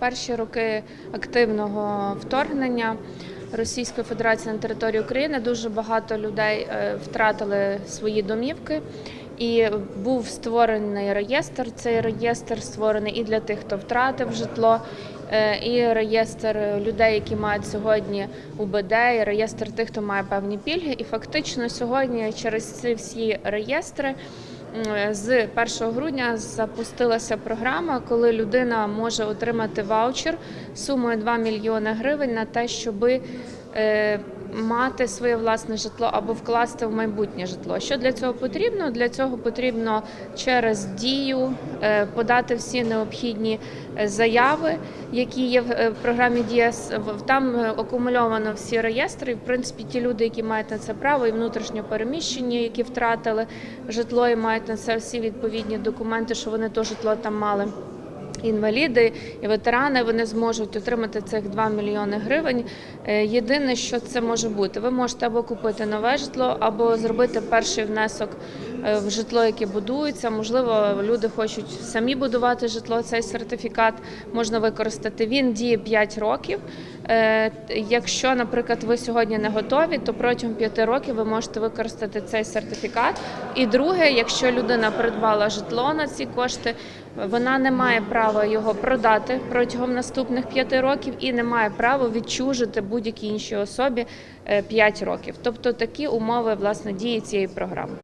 Перші роки активного вторгнення Російської Федерації на територію України дуже багато людей е, втратили свої домівки. І був створений реєстр. Цей реєстр створений і для тих, хто втратив житло, е, і реєстр людей, які мають сьогодні УБД, і реєстр тих, хто має певні пільги. І фактично сьогодні через ці всі реєстри з 1 грудня запустилася програма, коли людина може отримати ваучер сумою 2 мільйони гривень на те, щоби е, мати своє власне житло або вкласти в майбутнє житло. Що для цього потрібно? Для цього потрібно через дію е, подати всі необхідні е, заяви, які є в е, програмі. В- Там е, акумульовано всі реєстри. В принципі, ті люди, які мають на це право, і внутрішньо переміщені, які втратили житло і мають на це всі відповідні документи, що вони то житло там мали. Інваліди і ветерани вони зможуть отримати цих 2 мільйони гривень. Е, Єдине, що це може бути, ви можете або купити нове житло, або зробити перший внесок в житло, яке будується. Можливо, люди хочуть самі будувати житло. Цей сертифікат можна використати. Він діє 5 років. Е, Якщо, наприклад, ви сьогодні не готові, то протягом 5 років ви можете використати цей сертифікат. І друге, якщо людина придбала житло на ці кошти, вона не має права його продати протягом наступних 5 років і не має права відчужити будь-якій іншій особі 5 років. Тобто такі умови власне дії цієї програми.